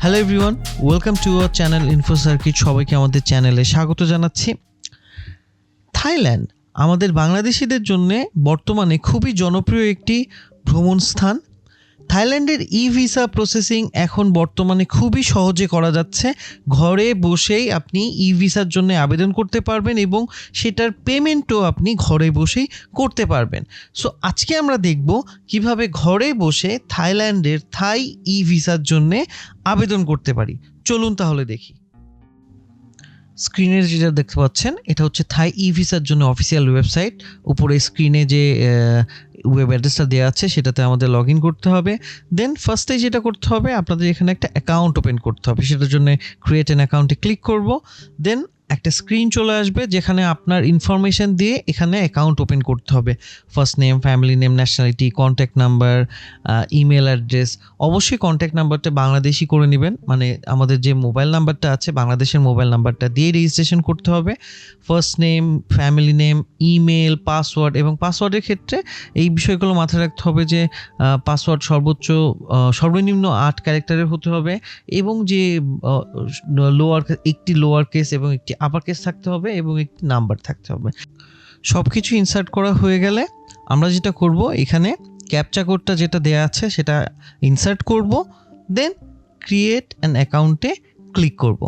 Hello everyone welcome to our channel info circuit সবাইকে আমাদের চ্যানেলে স্বাগত জানাচ্ছি। থাইল্যান্ড আমাদের বাংলাদেশিদের জন্য বর্তমানে খুবই জনপ্রিয় একটি ভ্রমণ স্থান থাইল্যান্ডের ই ভিসা প্রসেসিং এখন বর্তমানে খুবই সহজে করা যাচ্ছে। ঘরে বসেই আপনি ই ভিসার জন্য আবেদন করতে পারবেন এবং সেটার পেমেন্টও আপনি ঘরে বসেই করতে পারবেন। সো, আজকে আমরা দেখব কীভাবে ঘরে বসে থাইল্যান্ডের থাই ই ভিসার জন্যে আবেদন করতে পারি। চলুন তাহলে দেখি। স্ক্রিনে যেটা দেখতে পাচ্ছেন, এটা হচ্ছে থাই ই ভিসার জন্য অফিসিয়াল ওয়েবসাইট উপরে স্ক্রিনে যে ওয়েব অ্যাড্রেসটা দেওয়া আছে, সেটাতে আমাদের লগ ইন করতে হবে। দেন ফার্স্টে যেটা করতে হবে, আপনাদের এখানে একটা অ্যাকাউন্ট ওপেন করতে হবে। সেটার জন্য ক্রিয়েট অ্যান অ্যাকাউন্টে ক্লিক করব। দেন একটা স্ক্রিন চলে আসবে যেখানে আপনার ইনফরমেশন দিয়ে এখানে অ্যাকাউন্ট ওপেন করতে হবে। First name family name nationality contact number email address অবশ্যই কন্ট্যাক্ট নাম্বারটা বাংলাদেশি করে নেবেন। মানে আমাদের যে মোবাইল নাম্বারটা আছে, বাংলাদেশের মোবাইল নাম্বারটা দিয়ে রেজিস্ট্রেশন করতে হবে। First name family name email password এবং পাসওয়ার্ডের ক্ষেত্রে এই বিষয়গুলো মাথায় রাখতে হবে যে পাসওয়ার্ড সর্বোচ্চ সর্বনিম্ন আট ক্যারেক্টারের হতে হবে এবং যে লোয়ার একটি লোয়ার কেস এবং একটি আপার কেস থাকতে হবে এবং একটি নাম্বার থাকতে হবে। সব কিছু ইনসার্ট করা হয়ে গেলে আমরা যেটা করব, এখানে ক্যাপচা কোডটা যেটা দেয়া আছে সেটা ইনসার্ট করব দেন ক্রিয়েট অ্যান অ্যাকাউন্টে ক্লিক করব।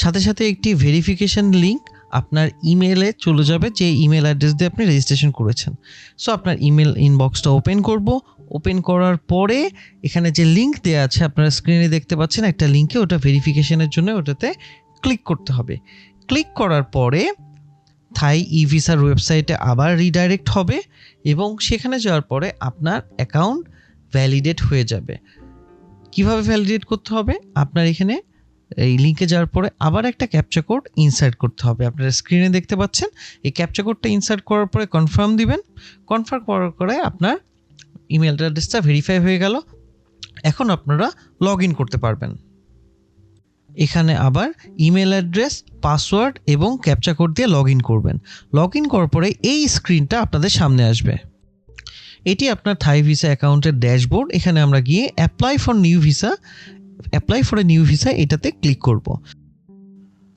সাথে সাথে একটি ভেরিফিকেশন লিঙ্ক আপনার ইমেলে চলে যাবে, যে ইমেল অ্যাড্রেস দিয়ে আপনি রেজিস্ট্রেশন করেছেন। সো আপনার ইমেল ইনবক্সটা ওপেন করব। ওপেন করার পরে এখানে যে লিঙ্ক দেওয়া আছে, আপনারা স্ক্রিনে দেখতে পাচ্ছেন, একটা লিঙ্কে ওটা ভেরিফিকেশনের জন্য ওটাতে ক্লিক করতে হবে। ক্লিক করার পরে থাই ই ভিসার ওয়েবসাইটে আবার রিডাইরেক্ট হবে এবং সেখানে যাওয়ার পরে আপনার অ্যাকাউন্ট ভ্যালিডেট হয়ে যাবে। কীভাবে ভ্যালিডেট করতে হবে? আপনার এখানে এই লিঙ্কে যাওয়ার পরে আবার একটা ক্যাপচা কোড ইনসার্ট করতে হবে। আপনারা স্ক্রিনে দেখতে পাচ্ছেন, এই ক্যাপচা কোডটা ইনসার্ট করার পরে কনফার্ম দিবেন। কনফার্ম করার পরে আপনার ইমেল অ্যাড্রেসটা ভেরিফাই হয়ে গেল। এখন আপনারা লগ ইন করতে পারবেন। এখানে আবার ইমেল অ্যাড্রেস, পাসওয়ার্ড এবং ক্যাপচা কোড দিয়ে লগ ইন করবেন। লগ ইন করার পরে এই স্ক্রিনটা আপনাদের সামনে আসবে। এটি আপনার থাই ভিসা অ্যাকাউন্টের ড্যাশবোর্ড। এখানে আমরা গিয়ে apply for new visa, apply for a new visa এটাতে ক্লিক করব।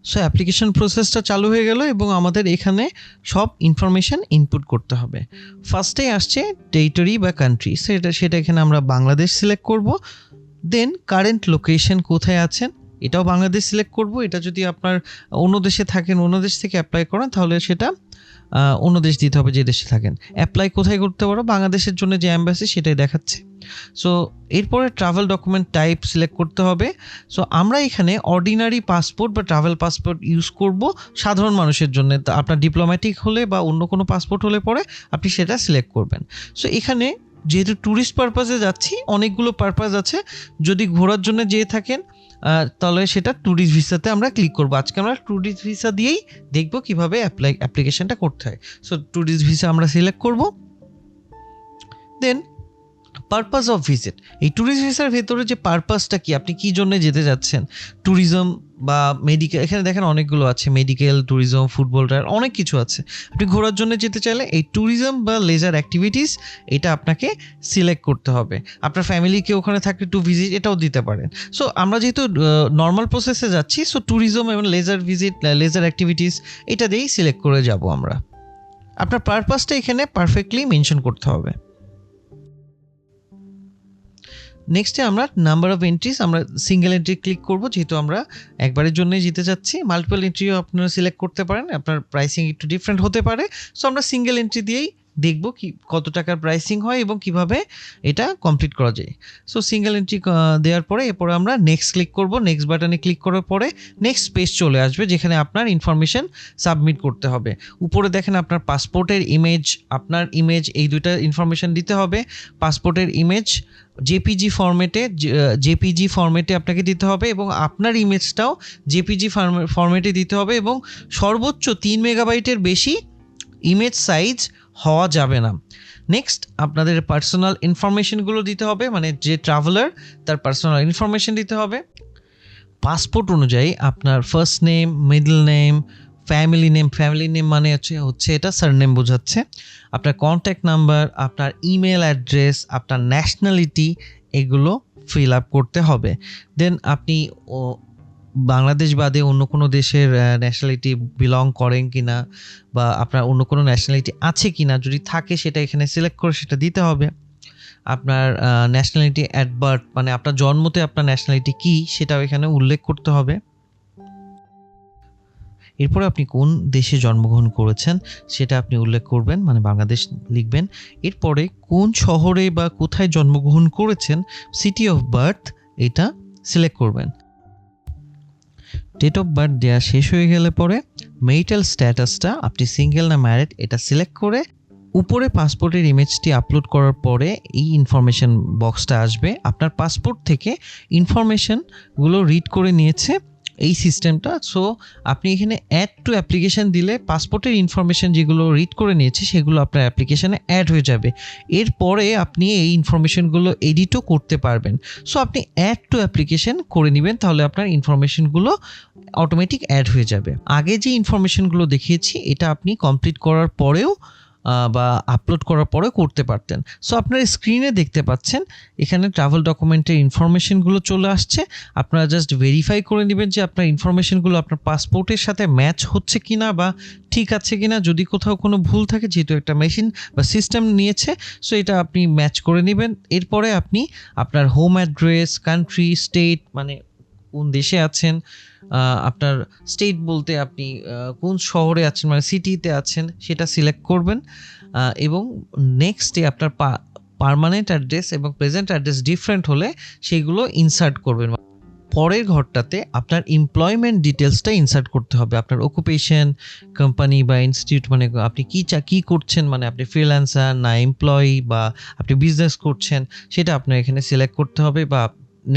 সো, অ্যাপ্লিকেশন প্রসেসটা চালু হয়ে গেল এবং আমাদের এখানে সব ইনফরমেশান ইনপুট করতে হবে। ফার্স্টে আসছে টেরিটরি বা কান্ট্রি। সেটা সেটা এখানে আমরা বাংলাদেশ সিলেক্ট করব। দেন কারেন্ট লোকেশন কোথায় আছেন? এটাও বাংলাদেশ সিলেক্ট করব, এটা যদি আপনার অন্য দেশে থাকেন, অন্য দেশ থেকে অ্যাপ্লাই করেন, তাহলে সেটা অন্য দেশ দিতে হবে যে দেশে থাকেন। অ্যাপ্লাই কোথায় করতে পারো? বাংলাদেশের জন্য যে অ্যাম্বাসি সেটাই দেখাচ্ছে। সো এরপরে ট্রাভেল ডকুমেন্ট টাইপ সিলেক্ট করতে হবে। সো আমরা এখানে অর্ডিনারি পাসপোর্ট বা ট্রাভেল পাসপোর্ট ইউজ করব সাধারণ মানুষের জন্য। আপনার ডিপ্লোম্যাটিক হলে বা অন্য কোনো পাসপোর্ট হলে পরে আপনি সেটা সিলেক্ট করবেন। সো এখানে যেহেতু ট্যুরিস্ট পারপাসে যাচ্ছি, অনেকগুলো পারপাস আছে। যদি ঘোরার জন্য যেয়ে থাকেন তাহলে সেটা ট্যুরিস্ট ভিসাতে আমরা ক্লিক করব। আজকে আমরা ট্যুরিস্ট ভিসা দিয়েই দেখব কীভাবে অ্যাপ্লাই অ্যাপ্লিকেশনটা করতে হয়। সো ট্যুরিস্ট ভিসা আমরা সিলেক্ট করব। দেন পারপাস অফ ভিজিট এই ট্যুরিস্ট ভিসার ভেতরে যে পারপাসটা কি? আপনি কি জন্য যেতে যাচ্ছেন? ট্যুরিজম বা মেডিকেল এখানে দেখেন অনেকগুলো আছে মেডিকেল ট্যুরিজম ফুটবল টায়ার অনেক কিছু আছে। আপনি ঘোরার জন্য যেতে চাইলে এই ট্যুরিজম বা লেজার অ্যাক্টিভিটিস এটা আপনাকে সিলেক্ট করতে হবে। আপনার ফ্যামিলিকে ওখানে থাকলে টু ভিজিট এটাও দিতে পারেন। সো আমরা যেহেতু নর্মাল প্রসেসে যাচ্ছি সো ট্যুরিজম এবং লেজার ভিজিট লেজার অ্যাক্টিভিটিস এটা দিয়েই সিলেক্ট করে যাব আমরা। আপনার পারপাসটা এখানে পারফেক্টলি মেনশন করতে হবে। নেক্সটে আমরা নাম্বার অফ এন্ট্রিস আমরা সিঙ্গেল এন্ট্রি ক্লিক করব, যেহেতু আমরা একবারের জন্যই জিতে যাচ্ছি। মাল্টিপল এন্ট্রিও আপনারা সিলেক্ট করতে পারেন, আপনার প্রাইসিং একটু ডিফারেন্ট হতে পারে। সো আমরা সিঙ্গেল এন্ট্রি দিয়েই দেখব কি কত টাকার প্রাইসিং হয় এবং কীভাবে এটা কমপ্লিট করা যায়। সো সিঙ্গেল এন্ট্রি দেওয়ার পরে এরপরে আমরা নেক্সট ক্লিক করব। নেক্সট বাটনে ক্লিক করার পরে নেক্সট পেজ চলে আসবে যেখানে আপনার ইনফরমেশন সাবমিট করতে হবে। উপরে দেখেন আপনার পাসপোর্টের ইমেজ আপনার ইমেজ এই দুইটা ইনফরমেশন দিতে হবে। পাসপোর্টের ইমেজ জেপিজি ফরম্যাটে জেপিজি ফরম্যাটে আপনাকে দিতে হবে এবং আপনার ইমেজটাও জেপিজি ফরম্যাটে দিতে হবে এবং সর্বোচ্চ তিন মেগাবাইটের বেশি ইমেজ সাইজ হওয়া যাবে না। নেক্সট আপনাদের পার্সোনাল ইনফরমেশনগুলো দিতে হবে মানে যে ট্রাভেলার তার পার্সোনাল ইনফরমেশন দিতে হবে। পাসপোর্ট অনুযায়ী আপনার first name middle name family name family name মানে হচ্ছে হচ্ছে এটা সারনেম বোঝাচ্ছে। আপনার কন্ট্যাক্ট নাম্বার আপনার ইমেল অ্যাড্রেস আপনার ন্যাশনালিটি এগুলো ফিল আপ করতে হবে। দেন আপনি বাংলাদেশ বাদে অন্য কোনো দেশের ন্যাশনালিটি বিলং করেন কি না বা আপনার অন্য কোনো ন্যাশনালিটি আছে কি না যদি থাকে সেটা এখানে সিলেক্ট করে সেটা দিতে হবে। আপনার ন্যাশনালিটি অ্যাট বার্থ মানে আপনার জন্মতে আপনার ন্যাশনালিটি কী সেটাও এখানে উল্লেখ করতে হবে। এরপরে আপনি কোন দেশে জন্মগ্রহণ করেছেন সেটা আপনি উল্লেখ করবেন মানে বাংলাদেশ লিখবেন। এরপরে কোন শহরে বা কোথায় জন্মগ্রহণ করেছেন সিটি অফ বার্থ এটা সিলেক্ট করবেন। ডেট অফ বার্থ দেওয়া শেষ হয়ে গেলে পরে মেরিটাল স্ট্যাটাসটা আপনি সিঙ্গেল না ম্যারিড এটা সিলেক্ট করে উপরে পাসপোর্টের ইমেজটি আপলোড করার পরে এই ইনফরমেশন বক্সটা আসবে। আপনার পাসপোর্ট থেকে ইনফরমেশনগুলো রিড করে নিয়েছে। এই সিস্টেমটা সো আপনি এখানে অ্যাড টু অ্যাপ্লিকেশন দিলে পাসপোর্টের ইনফরমেশন যেগুলো রিড করে নিয়েছে, সেগুলো আপনার অ্যাপ্লিকেশানে অ্যাড হয়ে যাবে। এরপরে আপনি এই ইনফরমেশনগুলো এডিটও করতে পারবেন। সো আপনি অ্যাড টু অ্যাপ্লিকেশন করে নেবেন, তাহলে আপনার ইনফরমেশনগুলো অটোমেটিক অ্যাড হয়ে যাবে। আগে যে ইনফরমেশনগুলো দেখিয়েছি, এটা আপনি কমপ্লিট করার পরেও বা আপলোড করার পরেও করতে পারতেন। সো আপনার স্ক্রিনে দেখতে পাচ্ছেন, এখানে ট্রাভেল ডকুমেন্টের ইনফরমেশনগুলো চলে আসছে। আপনারা জাস্ট ভেরিফাই করে নেবেন যে আপনার ইনফরমেশনগুলো আপনার পাসপোর্টের সাথে ম্যাচ হচ্ছে কিনা বা ঠিক আছে কিনা। যদি কোথাও কোনো ভুল থাকে, যেহেতু একটা মেশিন বা সিস্টেম নিয়েছে সো এটা আপনি ম্যাচ করে নেবেন। এরপরে আপনি আপনার হোম অ্যাড্রেস কান্ট্রি স্টেট মানে কোন দেশে আছেন? আপনার স্টেট বলতে আপনি কোন শহরে আছেন? মানে সিটিতে আছেন? সেটা সিলেক্ট করবেন। এবং নেক্সটে আপনার পারমানেন্ট অ্যাড্রেস এবং প্রেজেন্ট অ্যাড্রেস ডিফারেন্ট হলে সেগুলো ইনসার্ট করবেন। পরের ঘরটাতে আপনার এমপ্লয়মেন্ট ডিটেলসটা ইনসার্ট করতে হবে। আপনার অকুপেশন কোম্পানি বা ইনস্টিটিউট মানে আপনি কী চা, কী করছেন? মানে আপনি ফ্রিল্যান্সার না এমপ্লয়ি বা আপনি বিজনেস করছেন? সেটা আপনার এখানে সিলেক্ট করতে হবে বা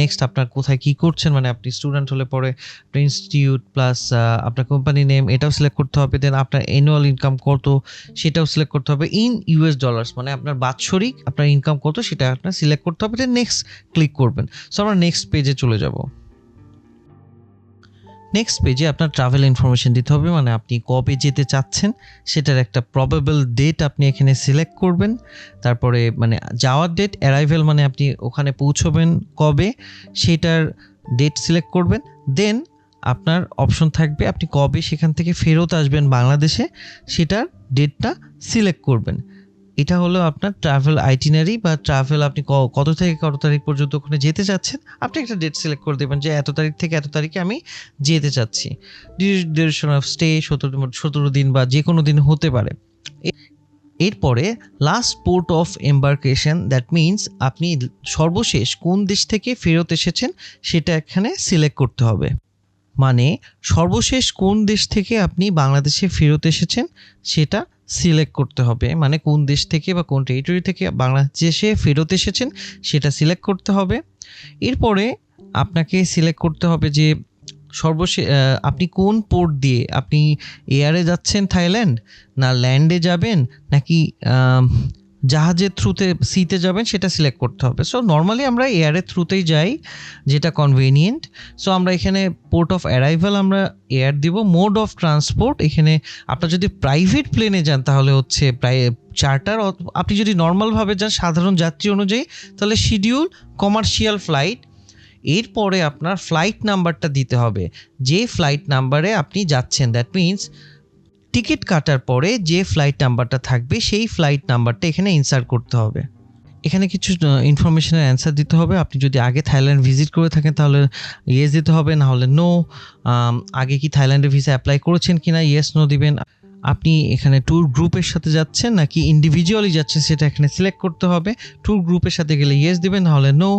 নেক্সট আপনার কোথায় কি করছেন? মানে আপনি স্টুডেন্ট হলে পরে আপনার ইনস্টিটিউট প্লাস আপনার কোম্পানি নেম এটাও সিলেক্ট করতে হবে। দেন আপনার অ্যানুয়াল ইনকাম কত সেটাও সিলেক্ট করতে হবে। ইন ইউএস ডলার্স মানে আপনার বাৎসরিক আপনার ইনকাম কত সেটা আপনার সিলেক্ট করতে হবে। দেন নেক্সট ক্লিক করবেন। সো আমরা নেক্সট পেজে চলে যাব। নেক্সট পেজে আপনার ট্রাভেল ইনফরমেশন দিতে হবে মানে আপনি কবে যেতে চাচ্ছেন, সেটার একটা প্রবেবল ডেট আপনি এখানে সিলেক্ট করবেন। তারপরে মানে যাওয়ার ডেট অ্যারাইভেল মানে আপনি ওখানে পৌঁছবেন কবে, সেটার ডেট সিলেক্ট করবেন। দেন আপনার অপশন থাকবে, আপনি কবে সেখান থেকে ফেরত আসবেন বাংলাদেশে, সেটার ডেটটা সিলেক্ট করবেন। এটা হলো আপনার ট্রাভেল আইটিনারি বা ট্রাভেল আপনি কত থেকে কত তারিখ পর্যন্ত ওখানে যেতে চাচ্ছেন, আপনি একটা ডেট সিলেক্ট করে দেবেন যে এত তারিখ থেকে এত তারিখে আমি যেতে চাচ্ছি। ডিউরেশন অফ স্টে সতেরো সতেরো দিন বা যে কোনো দিন হতে পারে। এরপরে last port of embarkation that means আপনি সর্বশেষ কোন দেশ থেকে ফেরত এসেছেন সেটা এখানে সিলেক্ট করতে হবে। মানে সর্বশেষ কোন দেশ থেকে আপনি বাংলাদেশে ফেরত এসেছেন সেটা সিলেক্ট করতে হবে। মানে কোন দেশ থেকে বা কোন টেরিটরি থেকে বাংলাদেশে ফেরত এসেছেন, সেটা সিলেক্ট করতে হবে। এরপরে আপনাকে সিলেক্ট করতে হবে যে সর্বশেষ আপনি কোন পোর্ট দিয়ে, আপনি এয়ারে যাচ্ছেন থাইল্যান্ড, না ল্যান্ডে যাবেন, নাকি জাহাজের থ্রুতে সিতে যাবেন, সেটা সিলেক্ট করতে হবে। সো নর্মালি আমরা এয়ারের থ্রুতেই যাই, যেটা কনভেনিয়েন্ট সো আমরা এখানে পোর্ট অফ অ্যারাইভাল আমরা এয়ার দিব মোড অফ ট্রান্সপোর্ট এখানে আপনার যদি প্রাইভেট প্লেনে যান, তাহলে হচ্ছে প্রায় চার্টার আপনি যদি নর্মালভাবে যান, সাধারণ যাত্রী অনুযায়ী, তাহলে শিডিউল কমার্শিয়াল ফ্লাইট এরপরে আপনার ফ্লাইট নাম্বারটা দিতে হবে। যে ফ্লাইট নাম্বারে আপনি যাচ্ছেন দ্যাট মিন্স টিকিট কাটার পরে যে ফ্লাইট নাম্বারটা থাকবে, সেই ফ্লাইট নাম্বারটা এখানে ইনসার্ট করতে হবে। এখানে কিছু ইনফরমেশনের অ্যান্সার দিতে হবে। আপনি যদি আগে থাইল্যান্ড ভিজিট করে থাকেন, তাহলে ইয়েস দিতে হবে, না হলে নো আগে কি থাইল্যান্ডে ভিসা অ্যাপ্লাই করেছেন কিনা ইয়েস নো দিবেন। আপনি এখানে ট্যুর গ্রুপের সাথে যাচ্ছেন নাকি ইন্ডিভিজুয়ালি যাচ্ছেন সেটা এখানে সিলেক্ট করতে হবে? ট্যুর গ্রুপের সাথে গেলে ইয়েস দিবেন নাহলে নো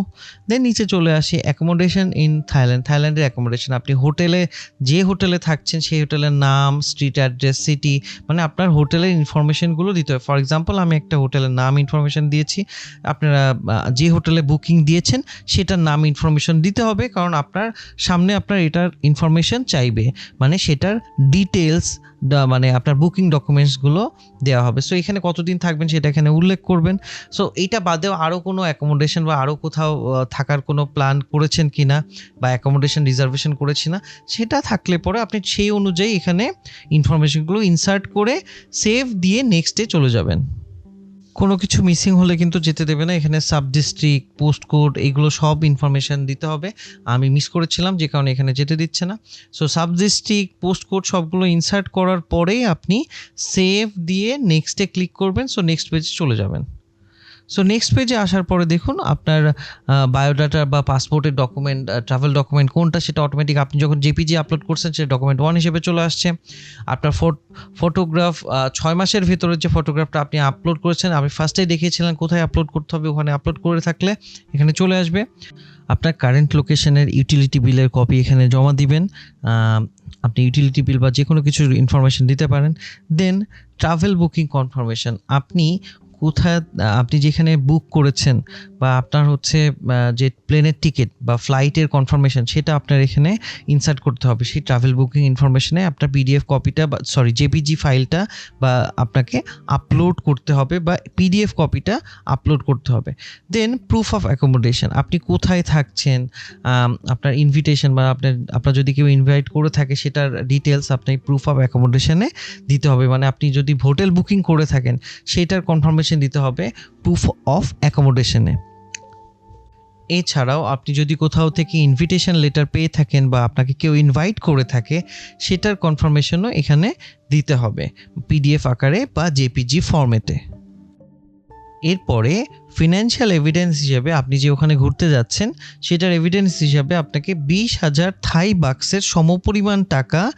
দেন নিচে চলে আসি অ্যাকোমোডেশন ইন থাইল্যান্ড থাইল্যান্ডের অ্যাকোমোডেশন আপনি হোটেলে, যে হোটেলে থাকছেন সেই হোটেলের নাম স্ট্রিট অ্যাড্রেস সিটি মানে আপনার হোটেলের ইনফরমেশনগুলো দিতে হবে। ফর এক্সাম্পল আমি একটা হোটেলের নাম ইনফরমেশন দিয়েছি, আপনারা যে হোটেলে বুকিং দিয়েছেন, সেটার নাম ইনফরমেশন দিতে হবে, কারণ আপনার সামনে আপনার এটার ইনফরমেশন চাইবে। মানে সেটার ডিটেলস মানে আপনার বুকিং ডকুমেন্টসগুলো দেওয়া হবে। সো এখানে কতদিন থাকবেন সেটা এখানে উল্লেখ করবেন। সো এইটা বাদেও আরও কোনো অ্যাকোমোডেশন বা আরও কোথাও থাকার কোনো প্ল্যান করেছেন কি না বা অ্যাকোমোডেশন রিজার্ভেশন করেছি না সেটা থাকলে পরে আপনি সেই অনুযায়ী এখানে ইনফরমেশনগুলো ইনসার্ট করে সেভ দিয়ে নেক্সটে চলে যাবেন। কোনো কিছু মিসিং হলে কিন্তু যেতে দেবে না। এখানে সাব ডিস্ট্রিক্ট পোস্ট কোড এগুলো সব ইনফরমেশান দিতে হবে। আমি মিস করেছিলাম, যে কারণে এখানে যেতে দিচ্ছে না। So sub district post code সবগুলো ইনসার্ট করার পরেই আপনি সেভ দিয়ে নেক্সটে ক্লিক করবেন। সো নেক্সট পেজে চলে যাবেন। সো নেক্সট পেজে আসার পরে দেখুন আপনার বায়োডাটা বা পাসপোর্টের ডকুমেন্ট ট্রাভেল ডকুমেন্ট কোনটা, সেটা অটোমেটিক আপনি যখন জেপিজি আপলোড করছেন, সেটা ডকুমেন্ট ওয়ান হিসেবে চলে আসছে। আপনার ফটোগ্রাফ ছয় মাসের ভেতরে যে ফটোগ্রাফটা আপনি আপলোড করেছেন, আমি ফার্স্টেই দেখিয়েছিলাম কোথায় আপলোড করতে হবে, ওখানে আপলোড করে থাকলে এখানে চলে আসবে। আপনার কারেন্ট লোকেশনের ইউটিলিটি বিলের কপি এখানে জমা দিবেন। আপনি ইউটিলিটি বিল বা যে কোনো কিছুর ইনফরমেশন দিতে পারেন। দেন ট্রাভেল বুকিং কনফার্মেশন আপনি কোথায় আপনি যেখানে বুক করেছেন বা আপনার হচ্ছে যে প্লেনের টিকিট বা ফ্লাইটের কনফার্মেশন সেটা আপনার এখানে ইনসার্ট করতে হবে। সেই ট্রাভেল বুকিং ইনফরমেশনে আপনার পিডিএফ কপিটা বা সরি জেপিজি ফাইলটা বা আপনাকে আপলোড করতে হবে বা পিডিএফ কপিটা আপলোড করতে হবে। দেন প্রুফ অফ অ্যাকোমোডেশন আপনি কোথায় থাকছেন আপনার ইনভিটেশন বা আপনার আপনার যদি কেউ ইনভাইট করে থাকে সেটার ডিটেলস আপনি প্রুফ অফ অ্যাকোমোডেশনে দিতে হবে। মানে আপনি যদি হোটেল বুকিং করে থাকেন, সেটার কনফার্মেশন দিতে হবে প্রুফ অফ অ্যাকোমোডেশনে এছাড়াও আপনি যদি কোথাও থেকে ইনভিটেশন লেটার পেয়ে থাকেন বা আপনাকে কেউ ইনভাইট করে থাকে, সেটার কনফার্মেশনও এখানে দিতে হবে পিডিএফ আকারে বা জেপিজি ফর্মেটে এরপরে ফিনান্সিয়াল এভিডেন্স হিসাবে আপনি যে ওখানে ঘুরতে যাচ্ছেন, সেটার এভিডেন্স হিসাবে আপনাকে বিশ হাজার থাই বাক্সের সমপরিমাণ টাকা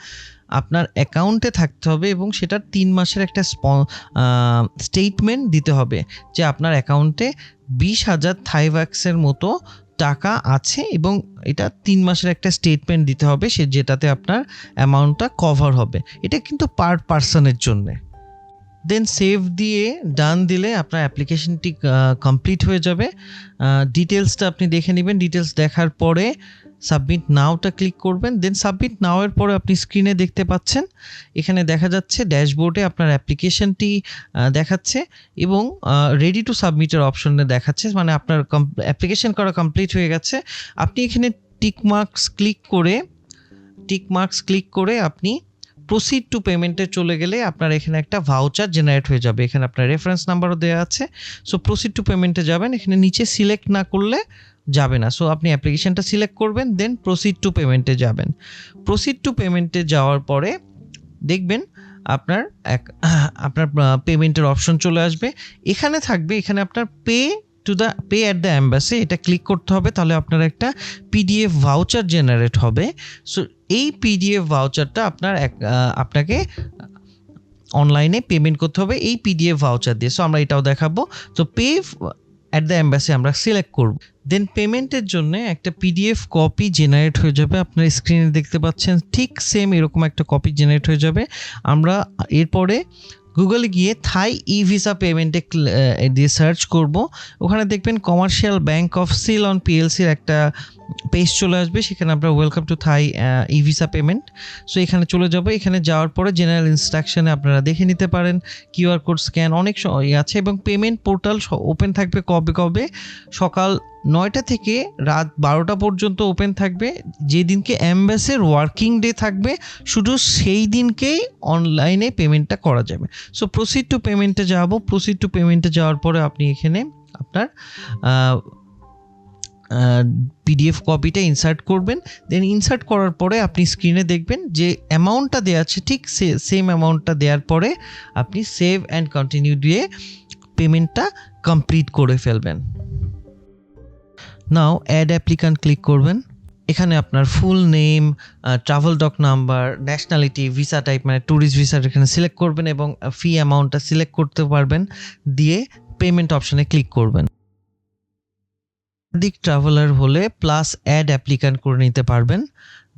আপনার অ্যাকাউন্টে থাকতে হবে এবং সেটার তিন মাসের একটা স্টেটমেন্ট দিতে হবে যে আপনার অ্যাকাউন্টে বিশ হাজার থাই বাক্সের মতো টাকা আছে এবং এটা তিন মাসের একটা স্টেটমেন্ট দিতে হবে সে, যেটাতে আপনার অ্যামাউন্টটা কভার হবে। এটা কিন্তু পার পার্সনের জন্যে। দেন সেভ দিয়ে ডান দিলে আপনার অ্যাপ্লিকেশনটি কমপ্লিট হয়ে যাবে। ডিটেলসটা আপনি দেখে নেবেন। ডিটেলস দেখার পরে সাবমিট নাওটা ক্লিক করবেন দেন সাবমিট নাওয়ের পরে আপনি স্ক্রিনে দেখতে পাচ্ছেন, এখানে দেখা যাচ্ছে ড্যাশবোর্ডে আপনার অ্যাপ্লিকেশনটি দেখাচ্ছে এবং রেডি টু সাবমিটের অপশনে দেখাচ্ছে মানে আপনার অ্যাপ্লিকেশন করা কমপ্লিট হয়ে গেছে। আপনি এখানে টিক মার্কস ক্লিক করে টিক মার্কস ক্লিক করে আপনি প্রসিড টু পেমেন্টে চলে গেলে আপনার এখানে একটা ভাউচার জেনারেট হয়ে যাবে। এখানে আপনার রেফারেন্স নাম্বারও দেওয়া আছে। সো প্রসিড টু পেমেন্টে যাবেন, এখানে নিচে সিলেক্ট না করলে যাবে না। সো আপনি অ্যাপ্লিকেশনটা সিলেক্ট করবেন দেন প্রসিড টু পেমেন্টে যাবেন। প্রসিড টু পেমেন্টে যাওয়ার পরে দেখবেন আপনার এক, আপনার পেমেন্টের অপশন চলে আসবে। এখানে থাকবে, এখানে আপনার pay to the pay at the embassy এটা ক্লিক করতে হবে, তাহলে আপনার একটা পিডিএফ ভাউচার জেনারেট হবে। সো এই পিডিএফ ভাউচারটা আপনার এক আপনাকে অনলাইনে পেমেন্ট করতে হবে, এই পিডিএফ ভাউচার দিয়ে। সো আমরা এটাও দেখাবো। তো পে অ্যাট দ্য অ্যাম্বাসি আমরা সিলেক্ট করব। দেন পেমেন্টের জন্য একটা পিডিএফ কপি জেনারেট হয়ে যাবে। আপনার স্ক্রিনে দেখতে পাচ্ছেন, ঠিক সেম এরকম একটা কপি জেনারেট হয়ে যাবে। আমরা এরপরে গুগলে গিয়ে থাই ই ভিসা পেমেন্টে দিয়ে সার্চ করব। ওখানে দেখবেন commercial bank of Ceylon পিএলসির একটা পেজ চলে আসবে, সেখানে আমরা welcome to Thai e visa payment so এখানে চলে যাব। এখানে যাওয়ার পরে জেনারেল ইনস্ট্রাকশনে আপনারা দেখে নিতে পারেন কিউআর কোড স্ক্যান অনেক আছে এবং পেমেন্ট পোর্টাল ওপেন থাকবে কবে কবে? সকাল নয়টা থেকে রাত বারোটা পর্যন্ত ওপেন থাকবে। যেদিনকে অ্যাম্বাসের ওয়ার্কিং ডে থাকবে, শুধু সেই দিনকেই অনলাইনে পেমেন্টটা করা যাবে। সো প্রসিড টু পেমেন্টে যাব। প্রসিড টু পেমেন্টে যাওয়ার পরে আপনি এখানে আপনার পিডিএফ কপিটা ইনসার্ট করবেন দেন ইনসার্ট করার পরে আপনি স্ক্রিনে দেখবেন যে অ্যামাউন্টটা দেওয়া আছে, ঠিক সেম অ্যামাউন্টটা দেওয়ার পরে আপনি সেভ অ্যান্ড কন্টিনিউ দিয়ে পেমেন্টটা কমপ্লিট করে ফেলবেন। নাও অ্যাড অ্যাপ্লিকান্ট ক্লিক করবেন। এখানে আপনার full name travel doc number nationality visa type মানে ট্যুরিস্ট ভিসা এখানে সিলেক্ট করবেন এবং ফি অ্যামাউন্টটা সিলেক্ট করতে পারবেন, দিয়ে পেমেন্ট অপশানে ক্লিক করবেন। দিক ট্রাভেলার হলে প্লাস অ্যাড অ্যাপ্লিকান্ট করে নিতে পারবেন।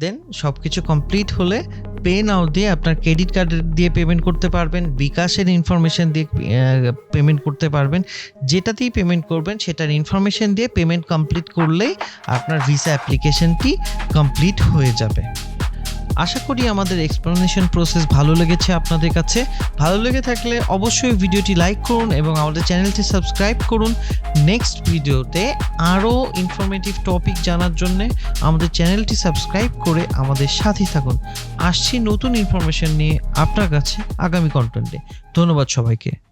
দেন সব কিছু কমপ্লিট হলে পে নাও দিয়ে আপনার ক্রেডিট কার্ড দিয়ে পেমেন্ট করতে পারবেন, বিকাশের ইনফরমেশন দিয়ে পেমেন্ট করতে পারবেন। যেটাতেই পেমেন্ট করবেন, সেটার ইনফরমেশন দিয়ে পেমেন্ট কমপ্লিট করলেই আপনার ভিসা অ্যাপ্লিকেশনটি কমপ্লিট হয়ে যাবে। আশা করি আমাদের এক্সপ্লেনেশন প্রসেস ভালো লেগেছে আপনাদের কাছে। ভালো লেগে থাকলে অবশ্যই ভিডিওটি লাইক করুন এবং আমাদের চ্যানেলটি সাবস্ক্রাইব করুন। নেক্সট ভিডিওতে আরও ইনফরমেটিভ টপিক জানার জন্য আমাদের চ্যানেলটি সাবস্ক্রাইব করে আমাদের সাথেই থাকুন। আসছি নতুন ইনফরমেশন নিয়ে আপনার কাছে আগামী কন্টেন্টে ধন্যবাদ সবাইকে।